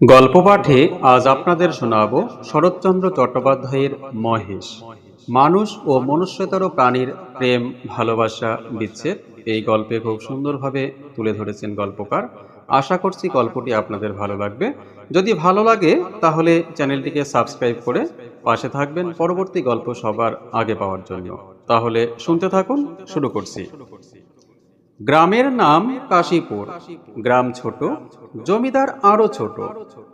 গল্প পাঠে আজ আপনাদের শোনাব শরৎচন্দ্র চট্টোপাধ্যায়ের মহেশ। মানুষ ও মনুষ্যতর প্রাণীর প্রেম, ভালোবাসা, বিচ্ছেদ এই গল্পে খুব সুন্দরভাবে তুলে ধরেছেন গল্পকার। আশা করছি গল্পটি আপনাদের ভালো লাগবে। যদি ভালো লাগে, তাহলে চ্যানেলটিকে সাবস্ক্রাইব করে পাশে থাকবেন পরবর্তী গল্প সবার আগে পাওয়ার জন্য। তাহলে শুনতে থাকুন, শুরু করছি। গ্রামের নাম কাশীপুর। গ্রাম ছোট, জমিদার আরও ছোট।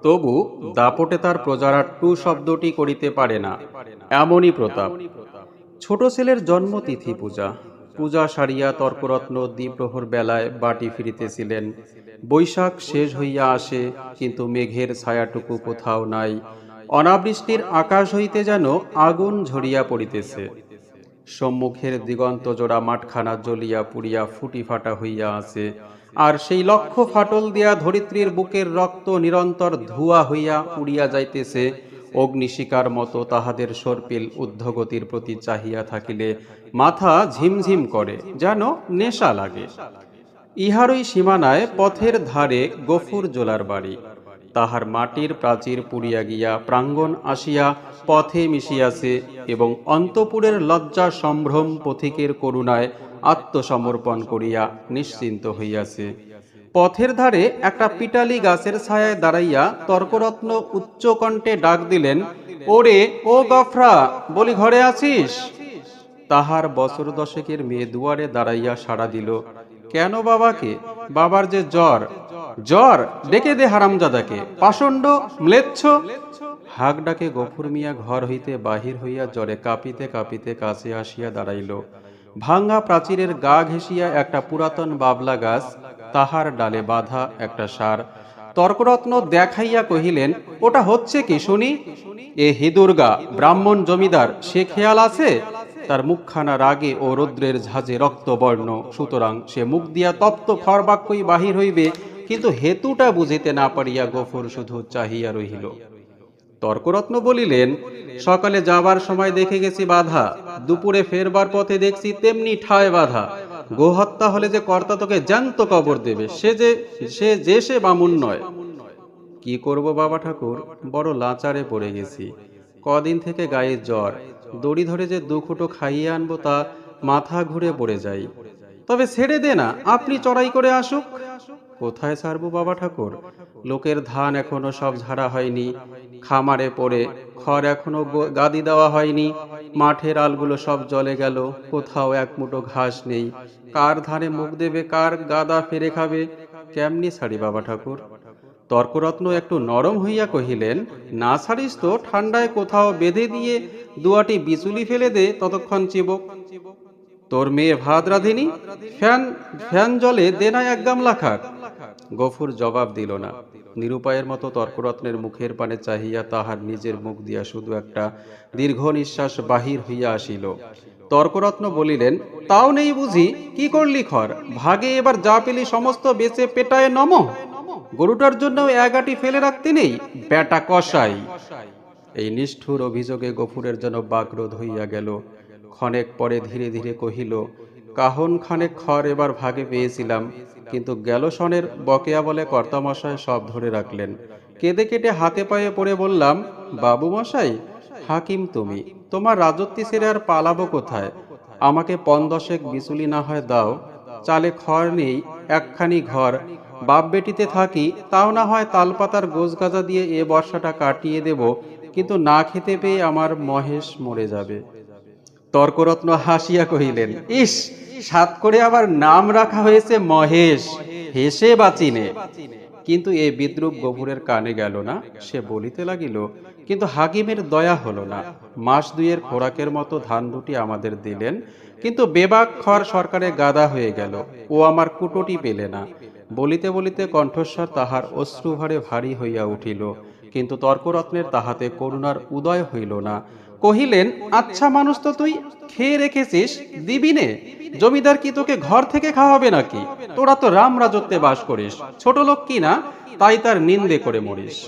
তবু দাপটে তার প্রজারা টু শব্দটি করিতে পারে না। এমনই প্রতাপ। ছোট ছেলের জন্মতিথি পূজা। পূজা সারিয়া তর্করত্ন দ্বিপ্রহর বেলায় বাটি ফিরিতেছিলেন। বৈশাখ শেষ হইয়া আসে, কিন্তু মেঘের ছায়াটুকু কোথাও নাই। অনাবৃষ্টির আকাশ হইতে যেন আগুন ঝরিয়া পড়িতেছে। সম্মুখের দিগন্ত জোড়া মাঠখানা জ্বলিয়া পুড়িয়া ফুটি ফাটা হইয়া আছে। আর সেই লক্ষ ফাটল দিয়া ধরিত্রীর বুকের রক্ত নিরন্তর ধুয়া হইয়া উড়িয়া যাইতেছে অগ্নিশিকার মতো তাহাদের সর্পিল ঊর্ধ্বগতির প্রতি চাহিয়া থাকিলে মাথা ঝিমঝিম করে, যেন নেশা লাগে। ইহারই সীমানায় পথের ধারে গফুর জোলার বাড়ি। তাহার মাটির প্রাচীর পুড়িয়া গিয়া প্রাঙ্গণ আসিয়া পথে মিশিয়াছে এবং অন্তপুরের লজ্জা সম্ভ্রম পথিকের করুণায় আত্মসমর্পণ করিয়া নিশ্চিন্ত হইয়াছে। পথের ধারে একটা পিটালি গাছের ছায়ায় দাঁড়াইয়া তর্করত্ন উচ্চকণ্ঠে ডাক দিলেন, ওরে, ও গফরা, বলি ঘরে আছিস? তাহার বছর দশেকের মেয়ে দুয়ারে দাঁড়াইয়া সাড়া দিল, কেন বাবাকে? বাবার যে জ্বর জ্বর, ডেকে দে হারামজাদাকে। পাষণ্ড, ম্লেচ্ছ। হাক ডাকে গফুর মিয়া ঘর হইতে বাহির হইয়া জ্বরে কাঁপিতে কাঁপিতে কাছে আসিয়া দাঁড়াইল। ভাঙ্গা প্রাচীরের গা ঘেঁষিয়া একটা পুরাতন বাবলা গাছ, তাহার ডালে বাঁধা একটা সার। তর্করত্ন দেখাইয়া কহিলেন, ওটা হচ্ছে কি শুনি? এ হিদুর্গা ব্রাহ্মণ জমিদার, সে খেয়াল আছে? তার মুখখানা রাগে ও রৌদ্রের ঝাঁজে রক্তবর্ণ। সুতরাং সে মুখ দিয়া তপ্ত খরবাক্যই বাহির হইবে। কিন্তু হেতুটা বুঝিতে না পারিয়া গফুর শুধু চাহিয়া রহিল। তর্করত্ন বলিলেন, সকালে যাবার সময় দেখে গেছি বাধা, দুপুরে ফেরবার পথে দেখছি তেমনি ঠায় বাধা। গোহত্যা হলে যে কর্তা তোকে জ্যান্ত কবর দেবে, সে যে সে যে সে বামুন নয়। কি করব বাবা ঠাকুর? বড় লাচারে পড়ে গেছি। কদিন থেকে গায়ে জ্বর, দড়ি ধরে যে দুখুটো খাইয়ে আনব তা মাথা ঘুরে পড়ে যাই। তবে ছেড়ে দে না, আপনি চড়াই করে আসুক। কোথায় ছাড়বো বাবা ঠাকুর? লোকের ধান এখনও সব ঝাড়া হয়নি। খামারে পড়ে, খড় এখনও গাদি দেওয়া হয়নি। মাঠের আলগুলো সব জলে গেল, কোথাও এক মুঠো ঘাস নেই। কার ধানে মুখ দেবে, কার গাদা ফেরে খাবে? কেমনি ছাড়ি বাবা ঠাকুর? তর্করত্ন একটু নরম হইয়া কহিলেন, না ছাড়িস তো, ঠান্ডায় কোথাও বেঁধে দিয়ে দুয়াটি বিচুলি ফেলে দে ততক্ষণ চিবক। তোর মেয়ে ভাত রাঁধেনি? ফ্যান ফ্যান জলে দে না এক গামলা খাক। গফুর জবাব দিল না। নিরুপায়ের মতো তর্করত্নের মুখের পানে চাহিয়া তাহার নিজের মুখ দিয়া শুধু একটা দীর্ঘ নিঃশ্বাস বাহির হইয়া আসিল। তর্করত্ন বলিলেন, তাও নেই বুঝি, কি করলি খর? ভাগে এবার যা পেলি সমস্ত বেচে পেটায় নম। গরুটার জন্য এগাটি ফেলে রাখতে নেই বেটা কষাই এই নিষ্ঠুর অভিযোগে গফুরের যেন বাকরোধ হইয়া গেল। ক্ষণেক পরে ধীরে ধীরে কহিল কাহন খানেক খড় এবার ভাগে পেয়েছিলাম, কিন্তু গেল সনের বকেয়া বলে কর্তামশায় সব ধরে রাখলেন। কেঁদে কেটে হাতে পায়ে পড়ে বললাম বাবু মশাই হাকিম তুমি, তোমার রাজত্বি ছেড়ে আর পালাবো কোথায়? আমাকে পন্দশেক বিচুলি না হয় দাও, চালে খড় নেই, একখানি ঘর, বাপ বেটিতে থাকি, তাও না হয় তালপাতার গোছ গাজা দিয়ে এ বর্ষাটা কাটিয়ে দেব, কিন্তু না খেতে পেয়ে আমার মহেশ মরে যাবে। তর্করত্ন হাসিয়া কহিলেন, ইস, সাত করে আবার নাম রাখা হয়েছে মহেশ। হেসে বাঁচিনে কিন্তু এ বিদ্রুপ গভুরের কানে গেল না, সে বলিতে লাগিল, কিন্তু হাকিমের দয়া হলো না। মাস দুইয়ের খোরাকের মতো ধান দুটি আমাদের দিলেন, কিন্তু বেবাক খর সরকারে গাদা হয়ে গেল। ও আমার কুটোটি পেলে না। বলিতে বলিতে কণ্ঠস্বর তাহার অশ্রুভারে ভারী হইয়া উঠিল, কিন্তু তর্করত্নের তাহাতে করুণার উদয় হইল না। কহিলেন আচ্ছা মানুষ তো তুই খেয়ে রেখেছিস, দিবি নে। জমিদার কি তোকে ঘর থেকে খাওয়াবে নাকি? তোরা তো রাম রাজত্বে বাস করিস। ছোট লোক কি না? তাই তার নিন্দে করে মরিস।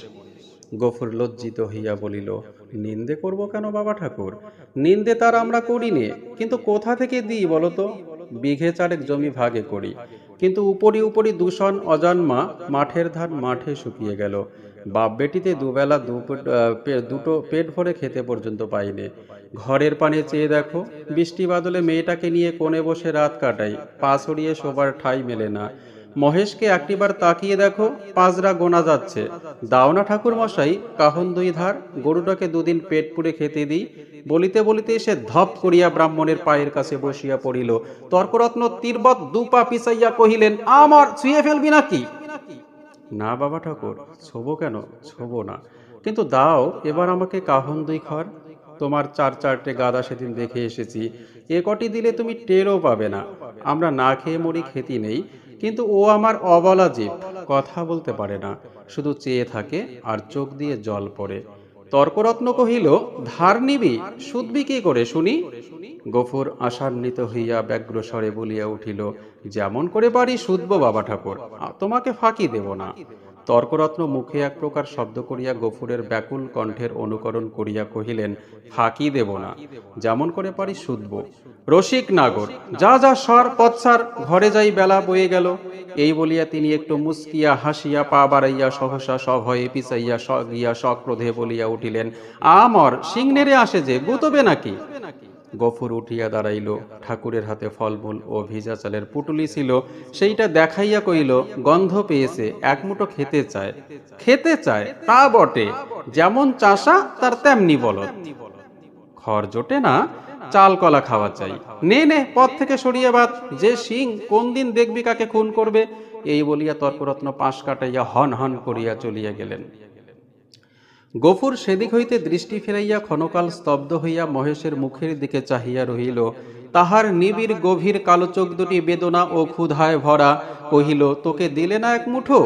গফুর লজ্জিত হইয়া বলিল, নিন্দে করব কেন বাবা ঠাকুর? নিন্দে তার আমরা করি নে কিন্তু কোথা থেকে দিই বলতো বিঘে চারেক জমি ভাগে করি। কিন্তু উপরি উপরি দূষণ, অজন্মা, মাঠের ধান মাঠে শুকিয়ে গেল। বাপ বেটিতে দুবেলা দুটো পেট ভরে খেতে পর্যন্ত পাইনি। ঘরের পানে চেয়ে দেখো, বৃষ্টি বাদলে মেয়েটাকে নিয়ে কোণে বসে রাত কাটাই, পা ছড়িয়ে শোবার ঠাই মেলে না। মহেশকে একটিবার তাকিয়ে দেখো পাঁচরা গোনা যাচ্ছে। দাও না ঠাকুর মশাই কাহন দুই ধার, গরুটাকে দুদিন পেট পুড়ে খেতে দিই। বলিতে বলিতে সে ধপ করিয়া ব্রাহ্মণের পায়ের কাছে বসিয়া পড়িল। তর্করত্ন তীরবৎ দুপা পিছাইয়া কহিলেন, আমার, ছুঁয়ে ফেলবি নাকি? না বাবা ঠাকুর, ছোবো কেন? ছোবো না। কিন্তু দাও, এবার আমাকে কাহন দুই খর। তোমার চার চারটে গাদা সেদিন দেখে এসেছি। এ কটি দিলে তুমি টেরও পাবে না। আমরা না খেয়ে মরি খেতি নেই, কিন্তু ও আমার অবলা জীব। কথা বলতে পারে না, শুধু চেয়ে থাকে আর চোখ দিয়ে জল পড়ে। তর্করত্ন কহিল ধার নিবি সুদবি কি করে শুনি? গফুর আশান্বিত হইয়া ব্যগ্রস্বরে বলিয়া উঠিল, যেমন করে পারি সুদব বাবা ঠাকুর তোমাকে ফাঁকি দেব না। তর্করত্ন মুখে এক প্রকার শব্দ করিয়া গফুরের ব্যাকুল কণ্ঠের অনুকরণ করিয়া কহিলেন ফাঁকি দেব না? যেমন করে পারি শুধব। রসিক নাগর, যা যা সর পৎসার ঘরে যাই বেলা বয়ে গেল। এই বলিয়া তিনি একটু মুস্কিয়া, হাসিয়া, পা বাড়াইয়া, সহসা, সভয়ে পিছাইয়া গিয়া সক্রোধে বলিয়া উঠিলেন, আমর, সিংনেরে আসে যে, গুতবে নাকি? গফুর উঠিয়া দাঁড়াইল, ঠাকুরের হাতে ফলমূল ও ভিজা চালের পুটুলি ছিল, সেইটা দেখাইয়া কইল গন্ধ পেয়েছে, এক মুঠো খেতে চায়। খেতে চায়? তা বটে, যেমন চাষা, তার তেমনি বলদ। খড় জোটে না, চাল কলা খাওয়া চাই। নে নে, পথ থেকে সরিয়ে বাদ, যে সিং কোন দিন দেখবি কাকে খুন করবে? এই বলিয়া তর্করত্ন পাশ কাটাইয়া হন হন করিয়া চলিয়া গেলেন। গফুর সেদিক হইতে দৃষ্টি ফেরাইয়া ক্ষণকাল স্তব্ধ হইয়া মহেশের মুখের দিকে চাহিয়া রহিল। তাহার নিবিড় গভীর কালো চোখ দুটি বেদনা ও ক্ষুধায় ভরা কহিল, তোকে দিলে না এক মুঠো?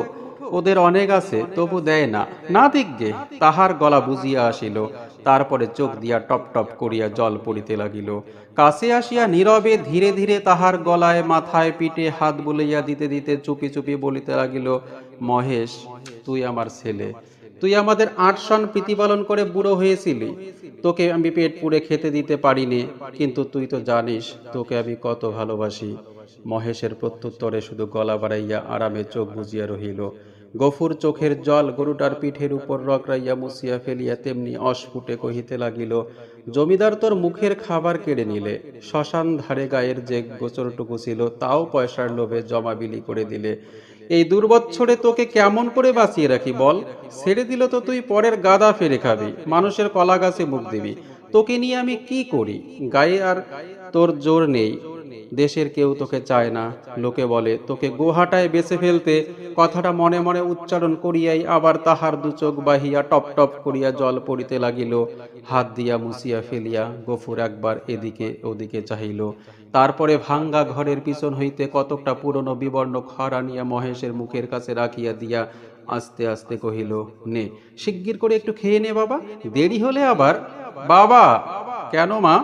ওদের অনেক আছে, তবু দেয় না। না দিগ্গে তাহার গলা বুঝিয়া আসিল। তারপরে চোখ দিয়া টপ টপ করিয়া জল পড়িতে লাগিল। কাছে আসিয়া নীরবে ধীরে ধীরে তাহার গলায় মাথায় পিঠে হাত বুলাইয়া দিতে দিতে চুপি চুপি বলিতে লাগিল, মহেশ, তুই আমার ছেলে। তুই আমাদের আট সন প্রতিপালন করে বুড়ো হয়েছিলি। তোকে আমি পেট পুড়ে খেতে দিতে পারিনি, কিন্তু তুই তো জানিস তোকে আমি কত ভালোবাসি। মহেশের প্রত্যুত্তরে শুধু গলা বাড়াইয়া আরামে চোখ বুজিয়া রহিল। গফুর চোখের জল গরুটার পিঠের উপর রকরাইয়া মুছিয়া ফেলিয়া তেমনি অস্ফুটে কহিতে লাগিল, জমিদার তোর মুখের খাবার কেড়ে নিলে। শ্মশান ধারে গায়ের যে গোচরটুকু ছিল, তাও পয়সার লোভে জমা বিলি করে দিলে। এই দুর্বৎসরে তোকে কেমন করে বাঁচিয়ে রাখি বল? ছেড়ে দিল তো তুই পরের গাদা ফেরে খাবি, মানুষের কলা গাছে মুখ দিবি। তোকে নিয়ে আমি কি করি? গায়ে আর তোর জোর নেই। দেশের কেউ তোকে চায় না। লোকে বলে, তোকে গোহাটায় বেছে ফেলতে কথাটা মনে মনে উচ্চারণ করিয়াই আবার তাহার দু চোখ বাহিয়া টপ টপ করিয়া জল পড়িতে লাগিল। হাত দিয়া মুছিয়া ফেলিয়া গফুর একবার এদিকে ওদিকে চাহিল। তারপরে ভাঙ্গা ঘরের পিছন হইতে কতকটা পুরনো বিবর্ণ খড় আনিয়া মহেশের মুখের কাছে রাখিয়া দিয়া আস্তে আস্তে কহিল, নে, শিগগির করে একটু খেয়ে নে বাবা। দেরি হলে আবার বাবা, কেন মা?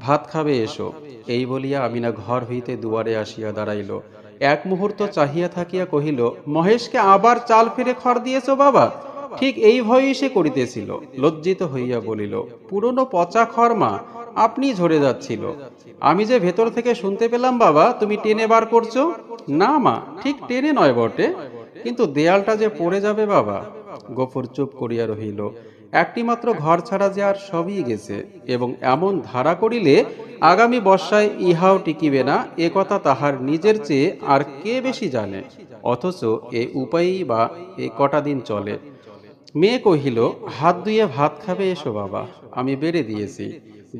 ভাত খাবে এসো। এই বলিয়া আমিনা ঘর হইতে দুয়ারে আসিয়া দাঁড়াইল। এক মুহূর্ত চাহিয়া থাকিয়া কহিল, মহেশকে আবার চাল ফিরে খড় দিয়েছ বাবা? ঠিক এই ভয়ই সে করিতেছিল। লজ্জিত হইয়া বলিল, পুরনো পচা খড় মা, আপনি ঝরে যাচ্ছিল। আমি যে ভেতর থেকে শুনতে পেলাম বাবা, তুমি টেনে বার করছ? না মা, ঠিক টেনে নয় বটে। কিন্তু দেয়ালটা যে পড়ে যাবে বাবা? গফুর চুপ করিয়া রহিল। একটি মাত্র ঘর ছাড়া যে আর সবই গেছে, এবং এমন ধারা করিলে আগামী বর্ষায় ইহাও টিকিবে না, এ কথা তাহার নিজের চেয়ে আর কে বেশি জানে? অথচ এ উপায়ই বা এ কটা দিন চলে। মেয়ে কহিল, হাত ধুয়ে ভাত খাবে এসো বাবা, আমি বেড়ে দিয়েছি।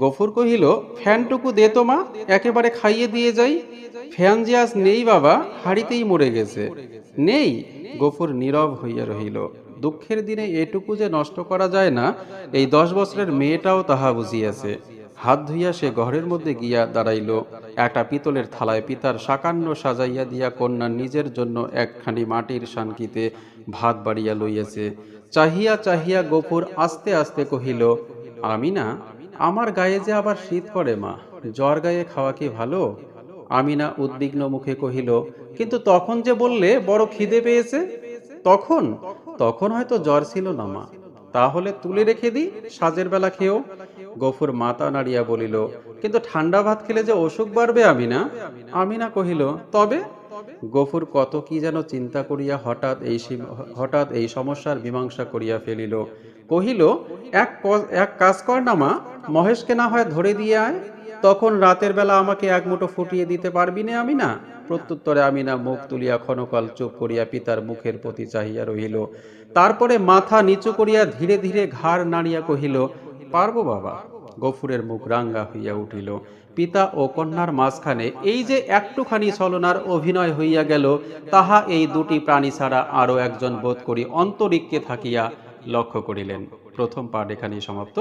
গফুর কহিল, ফ্যানটুকু দে তো মা, একেবারে খাইয়ে দিয়ে যাই। ফ্যান যে আজ নেই বাবা, হাড়িতেই মরে গেছে। নেই? গফুর নীরব হইয়া রহিল। দুঃখের দিনে এটুকু যে নষ্ট করা যায় না, এই দশ বছরের মেয়েটাও তাহা বুঝিয়াছে। হাত ধুইয়া সে ঘরের মধ্যে গিয়া দাঁড়াইল। একটা পিতলের থালায় পিতার সাকান্ন সাজাইয়া দিয়া কন্যা নিজের জন্য একখানি মাটির শানকিতে ভাত বাড়িয়া লইয়াছে। চাহিয়া চাহিয়া গোপুর আস্তে আস্তে কহিল, আমি না, আমার গায়ে যে আবার শীত করে মা, জ্বর গায়ে খাওয়া কি ভালো? আমিনা উদ্বিগ্ন মুখে কহিল, কিন্তু তখন যে বললে বড় খিদে পেয়েছে, তখন তখন হয়তো জ্বর ছিল না, মা। তাহলে তুলে রেখে দিই, সাজের বেলা খেয়েও। গফুর মাথা নাড়িয়া বলিল, কিন্তু ঠান্ডা ভাত খেলে যে অসুখ বাড়বে আমিনা? আমিনা কহিল, তবে? গফুর কত কি যেন চিন্তা করিয়া হঠাৎ এই হঠাৎ এই সমস্যার মীমাংসা করিয়া ফেলিল। কহিল, এক এক কাজ কর না, মা। মহেশকে না হয় ধরে দিয়ে আয়। তখন রাতের বেলা আমাকে এক মুঠো ফুটিয়ে দিতে পারবি না আমি না প্রত্যুত্তরে আমি না মুখ তুলিয়া ক্ষণকাল চুপ করিয়া পিতার মুখের প্রতি চাহিয়া রহিল। তারপরে মাথা নিচু করিয়া ধীরে ধীরে ঘাড় নাড়িয়া কহিল, পারব বাবা। গফুরের মুখ রাঙ্গা হইয়া উঠিল। পিতা ও কন্যার মাঝখানে এই যে একটুখানি ছলনার অভিনয় হইয়া গেল, তাহা এই দুটি প্রাণী ছাড়া আরও একজন বোধ করি অন্তরিক্ষে থাকিয়া লক্ষ্য করিলেন। প্রথম পাঠ এখানেই সমাপ্ত।